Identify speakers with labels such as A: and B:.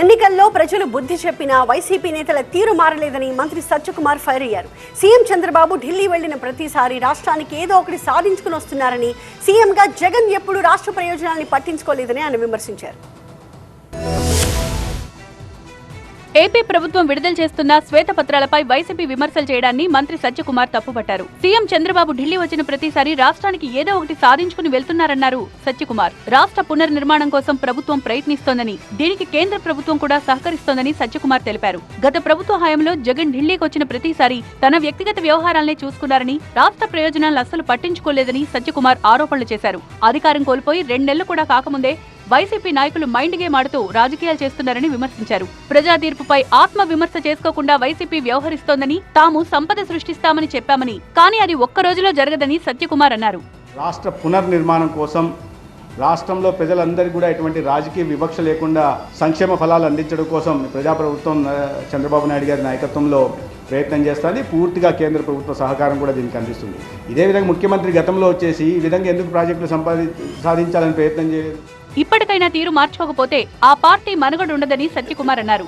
A: ఎన్నికల్లో ప్రజలు బుద్ధి చెప్పినా వైసీపీ నేతల తీరు మారలేదని మంత్రి సత్యకుమార్ ఫైర్ అయ్యారు. సీఎం చంద్రబాబు ఢిల్లీ వెళ్ళిన ప్రతిసారి రాష్ట్రానికి ఏదో ఒకటి సాధించుకుని వస్తున్నారని సీఎంగా జగన్ ఎప్పుడు రాష్ట్ర ప్రయోజనాల్ని పట్టించుకోలేదని ఆయన విమర్శించారు.
B: ఏపీ ప్రభుత్వం విడుదల చేస్తున్న శ్వేతపత్రాలపై వైసీపీ విమర్శలు చేయడాన్ని మంత్రి సత్యకుమార్ తప్పుపట్టారు. సీఎం చంద్రబాబు ఢిల్లీ వచ్చిన ప్రతిసారి రాష్ట్రానికి ఏదో ఒకటి సాధించుకుని వెళ్తున్నారన్నారు సత్యకుమార్. రాష్ట్ర పునర్నిర్మాణం కోసం ప్రభుత్వం ప్రయత్నిస్తోందని దీనికి కేంద్ర ప్రభుత్వం కూడా సహకరిస్తోందని సత్యకుమార్ తెలిపారు. గత ప్రభుత్వ హయాంలో జగన్ ఢిల్లీకి వచ్చిన ప్రతిసారి తన వ్యక్తిగత వ్యవహారాలనే చూసుకున్నారని రాష్ట్ర ప్రయోజనాలను అస్సలు పట్టించుకోలేదని సత్యకుమార్ ఆరోపణలు చేశారు. అధికారం కోల్పోయి రెండేళ్ళు కూడా కాకముందే వైసీపీ నాయకులు మైండ్ గేమ్ ఆడుతూ రాజకీయాలు చేస్తున్నారని విమర్శించారు. ప్రజా తీర్పుపై ఆత్మ విమర్శ చేసుకోకుండా వైసీపీ వ్యవహరిస్తోందని తాము సంపద సృష్టిస్తామని చెప్పామని కానీ అది ఒక్క రోజులో జరగదని సత్యకుమార్ అన్నారు.
C: రాష్ట్ర పునర్నిర్మాణం కోసం రాష్ట్రంలో ప్రజలందరికీ కూడా ఎటువంటి రాజకీయ వివక్ష లేకుండా సంక్షేమ ఫలాలు అందించడం కోసం ప్రజాప్రభుత్వం చంద్రబాబు నాయుడు గారి నాయకత్వంలో ప్రయత్నం చేస్తుంది. పూర్తిగా కేంద్ర ప్రభుత్వ సహకారం కూడా దీనికి అందిస్తుంది. ఇదే విధంగా ముఖ్యమంత్రి గతంలో వచ్చేసి ఈ విధంగా ఎందుకు ప్రాజెక్టులు సంపాది సాధించాలని ప్రయత్నం చేయలేదు?
B: ఇప్పటికైనా తీరు మార్చుకోకపోతే ఆ పార్టీ మనుగడుండదని సత్యకుమార్ అన్నారు.